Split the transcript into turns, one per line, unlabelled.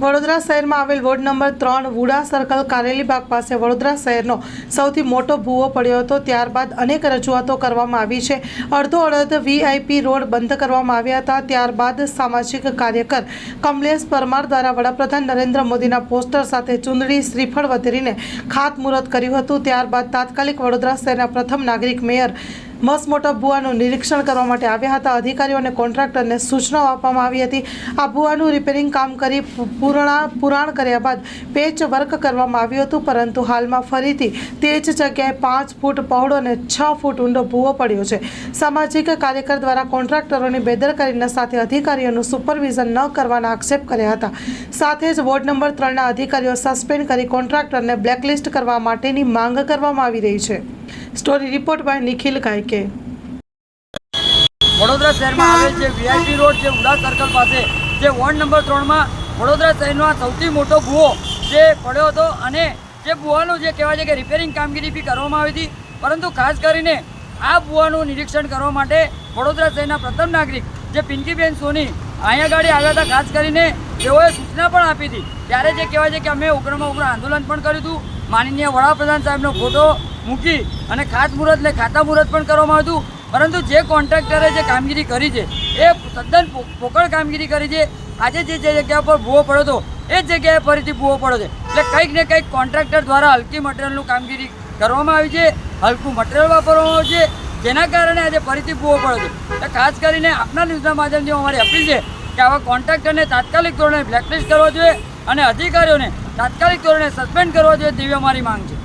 વડોદરા શહેરમાં આવેલ ward number ત્રણ વુડા સર્કલ કારેલીબાગ પાસે વડોદરા શહેરનો સૌથી મોટો ભૂવો પડ્યો હતો. ત્યારબાદ અનેક રજૂઆતો કરવામાં આવી છે. અડધો અડધ વીઆઈપી રોડ બંધ કરવામાં આવ્યા હતા. ત્યારબાદ સામાજિક કાર્યકર કમલેશ પરમાર દ્વારા વડાપ્રધાન નરેન્દ્ર મોદીના પોસ્ટર સાથે ચૂંદડી શ્રીફળ વધેરીને ખાતમુહૂર્ત કર્યું હતું. ત્યારબાદ તાત્કાલિક વડોદરા શહેરના પ્રથમ નાગરિક મેયર મસમોટા ભૂવાનું નિરીક્ષણ કરવા માટે આવ્યા હતા. અધિકારીઓ અને કોન્ટ્રાક્ટરને સૂચનાઓ આપવામાં આવી હતી. આ ભૂવાનું રિપેરિંગ કામ કરી પૂર્ણા, પુરાણ કર્યા બાદ પેચ વર્ક કરવામાં આવ્યું હતું, પરંતુ હાલમાં ફરીથી તે જ જગ્યાએ પાંચ ફૂટ પહોળો અને છ ફૂટ ઊંડો ભૂવો પડ્યો છે. સામાજિક કાર્યકર દ્વારા કોન્ટ્રાક્ટરોની બેદરકારીના સાથે અધિકારીઓનું સુપરવિઝન ન કરવાના આક્ષેપ કર્યા હતા. સાથે જ વોર્ડ નંબર ત્રણના અધિકારીઓ સસ્પેન્ડ કરી કોન્ટ્રાક્ટરને બ્લેકલિસ્ટ કરવા માટેની માંગ કરવામાં આવી રહી છે. Story report by Nikhil Gayke
Vadodara શહેરમાં આવેલ છે વીઆઈપી રોડ છે ઉડા સર્કલ પાસે. જે વોર્ડ નંબર ત્રણમાં વડોદરા શહેરનો સૌથી મોટો ભૂવો જે પડ્યો હતો અને જે ભૂવાનું જે કહેવાય છે કે રિપેરિંગ કામગીરી બી કરવામાં આવી હતી. પરંતુ ખાસ કરીને આ ભૂવાનું નિરીક્ષણ કરવા માટે વડોદરા શહેરના પ્રથમ નાગરિક જે પિંકીબેન સોની અહીંયા ગાડી આવ્યા હતા. ખાસ કરીને તેઓએ સૂચના પણ આપી હતી. ત્યારે જે કહેવાય છે કે અમે ઉગ્રમાં ઉગ્ર આંદોલન પણ કર્યું હતું. માનનીય વડાપ્રધાન સાહેબનો ફોટો મૂકી અને ખાતમુહૂર્ત ને ખાતા મુહૂર્ત પણ કરવામાં આવ્યું પરંતુ જે કોન્ટ્રાક્ટરે જે કામગીરી કરી છે, એ તદ્દન પોકળ કામગીરી કરી છે, આજે જે જે જગ્યા પર ભૂવો પડ્યો હતો, એ જ જગ્યાએ ફરીથી ભૂવો પડ્યો છે. એટલે કંઈક ને કંઈક કોન્ટ્રાક્ટર દ્વારા હલકી મટીરિયલનું કામગીરી કરવામાં આવી છે, હલકું મટીરિયલ વાપરવામાં આવ્યું છે, જેના કારણે આજે ફરીથી ભૂવો પડ્યો છે. એટલે ખાસ કરીને આપના ન્યૂઝના માધ્યમથી અમારી અપીલ છે કે આવા કોન્ટ્રાક્ટરને તાત્કાલિક ધોરણે બ્લેકલિસ્ટ કરવા જોઈએ અને અધિકારીઓને તાત્કાલિક ધોરણે સસ્પેન્ડ કરવા જોઈએ તેવી અમારી માંગ છે.